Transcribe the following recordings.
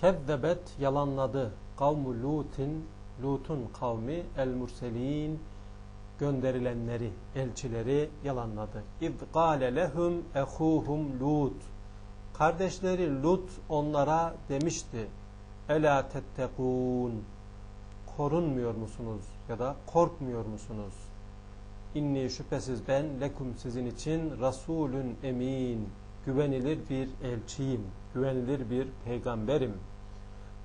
Kezzebet yalanladı. Kavmu Lut'in Lut'un kavmi el murselin gönderilenleri, elçileri yalanladı. İz gâle lehum ehuhum Lut. Kardeşleri Lut onlara demişti. Ela tettekûn. Korunmuyor musunuz? Ya da korkmuyor musunuz? İnni şüphesiz ben lekum sizin için rasulün emin. Güvenilir bir elçiyim. Güvenilir bir peygamberim.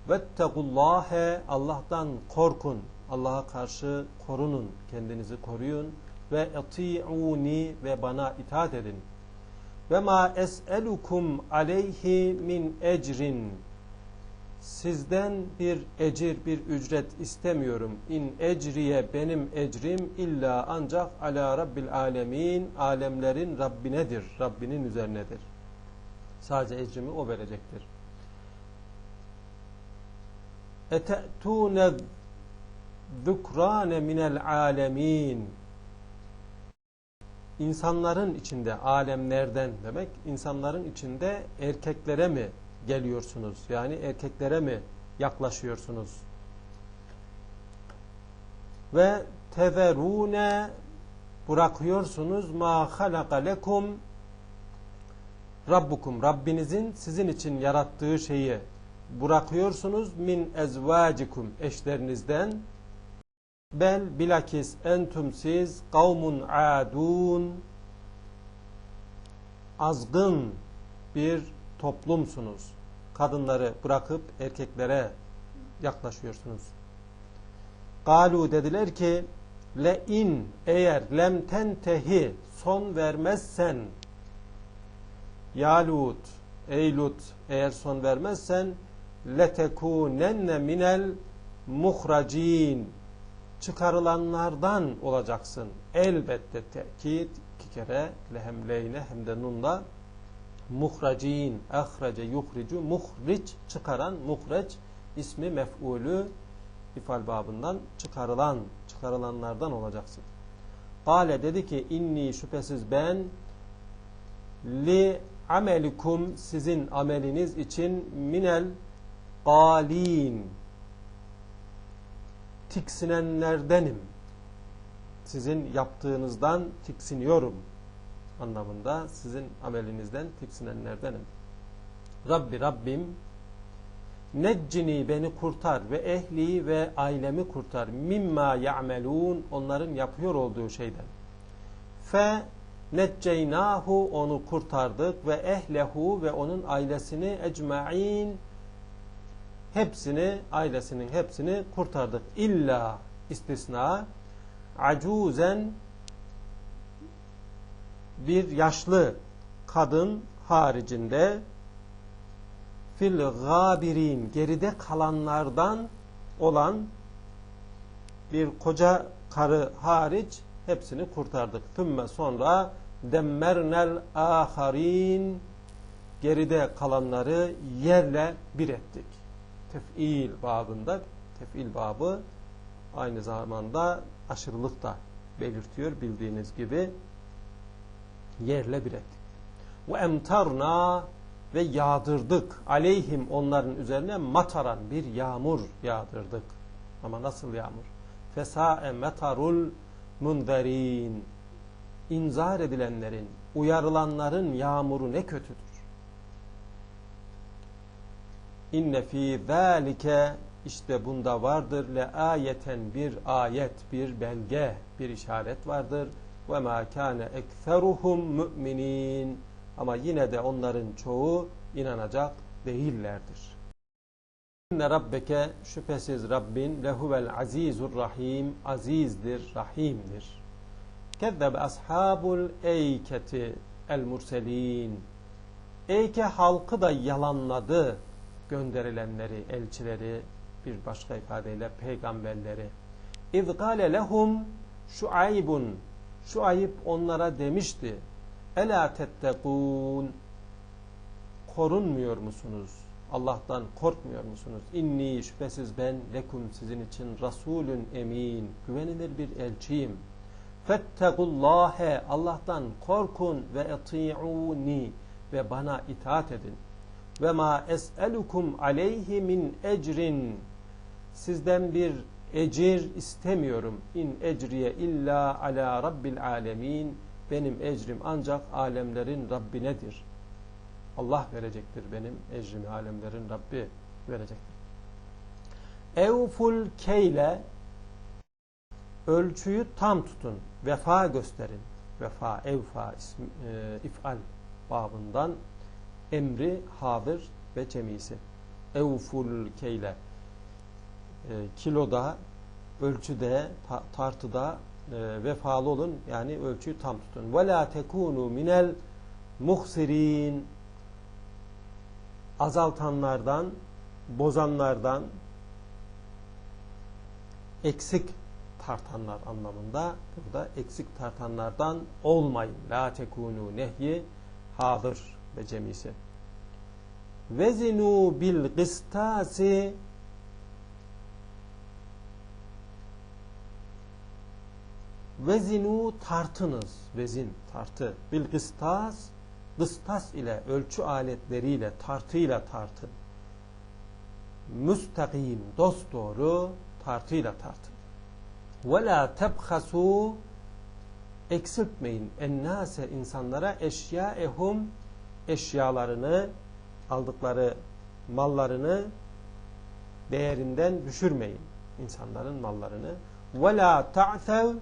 Vettegullâhe Allah'tan korkun. Allah'a karşı korunun. Kendinizi koruyun. Ve eti'uni ve bana itaat edin. Ve ma es'elukum aleyhi min ecrin. Sizden bir ecir, bir ücret istemiyorum. İn ecriye benim ecrim illa ancak ala rabbil alemin. Alemlerin Rabbinedir. Rabbinin üzerinedir. Sadece ecrimi o verecektir. Ete'tûne zukrane minel alemin insanların içinde alemlerden demek insanların içinde erkeklere mi geliyorsunuz? Yani erkeklere mi yaklaşıyorsunuz? Ve tezerune bırakıyorsunuz ma halaka lekum Rabbukum Rabbinizin sizin için yarattığı şeyi bırakıyorsunuz min ezvacikum eşlerinizden Bel bilakis entüm siz kavmun adun azgın bir toplumsunuz. Kadınları bırakıp erkeklere yaklaşıyorsunuz. Galu dediler ki le in eğer lem tentehi son vermezsen ya Lut ey Lut eğer son vermezsen letekunenne minel muhracin çıkarılanlardan olacaksın. Elbette tekit iki kere lehemleyne hem de nunla muhracin, ahrece, yuhricu, muhric, çıkaran, muhreç ismi mef'ulü ifal babından çıkarılan, çıkarılanlardan olacaksın. Kale dedi ki inni şüphesiz ben li amelikum sizin ameliniz için minel galin tiksinenlerdenim. Sizin yaptığınızdan tiksiniyorum anlamında sizin amelinizden tiksinenlerdenim. Rabbi Rabbim neccini beni kurtar ve ehli ve ailemi kurtar mimma ya'melun onların yapıyor olduğu şeyden. Fe necceynahu onu kurtardık ve ehlehu ve onun ailesini ecmain hepsini, ailesinin hepsini kurtardık. İlla istisna acuzen bir yaşlı kadın haricinde fil gabirin geride kalanlardan olan bir koca karı hariç hepsini kurtardık. Tümme sonra demmernel aharin geride kalanları yerle bir ettik tef'il babında tef'il babı aynı zamanda aşırılık da belirtiyor bildiğiniz gibi yerle bir ettik. Ve emtarna ve yağdırdık aleyhim onların üzerine mataran bir yağmur yağdırdık. Ama nasıl yağmur? Fesa'e metarul munderin inzar edilenlerin, uyarılanların yağmuru ne kötüdür. İnne fi zalike işte bunda vardır le ayeten bir ayet, bir belge, bir işaret vardır. Ve ma kana ekseruhum müminin. Ama yine de onların çoğu inanacak değillerdir. İnne rabbeke şüphesiz Rabbin lehuvel azizur rahim azizdir, rahimdir. Kezzebe ashabul eyketi el murselin. Eyke halkı da yalanladı gönderilenleri, elçileri, bir başka ifadeyle peygamberleri. İz gâle lehum şuaybun. Şuayb onlara demişti. Ela tettekûn. Korunmuyor musunuz? Allah'tan korkmuyor musunuz? İnni şüphesiz ben lekum sizin için rasulün emin. Güvenilir bir elçiyim. Fettegullâhe Allah'tan korkun ve eti'uni ve bana itaat edin. ve ma es'elukum aleyhi min ecrin sizden bir ecir istemiyorum. İn ecriye illa ala rabbil alemin. Benim ecrim ancak alemlerin Rabbinedir. Allah verecektir benim ecrimi alemlerin Rabbi verecektir. Evful keyle ölçüyü tam tutun. Vefa gösterin. Vefa, evfa ismi, e, ifal babından emri hadir ve cemisi. Evful keyle e, kiloda, ölçüde, ta, tartıda e, vefalı olun. Yani ölçüyü tam tutun. Ve la tekunu minel muhsirin azaltanlardan, bozanlardan, eksik tartanlar anlamında burada eksik tartanlardan olmayın. La tekunu nehyi hadır ve cemisi. Vezinu bil gıstasi Vezinu tartınız. Vezin, tartı. Bil gıstas, gıstas ile, ölçü aletleriyle, tartıyla tartın. Müstakim, dosdoğru tartıyla tartın. Ve la tebhasu eksiltmeyin. ennase insanlara eşyaehum eşyalarını aldıkları mallarını değerinden düşürmeyin. İnsanların mallarını. ve la ta'tev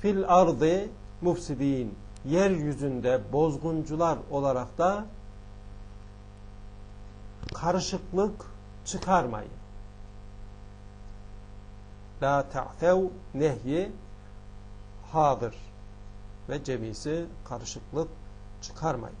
fil ardı mufsidin yeryüzünde bozguncular olarak da karışıklık çıkarmayın. La ta'tev nehyi hadır ve cemisi karışıklık çıkarmayın.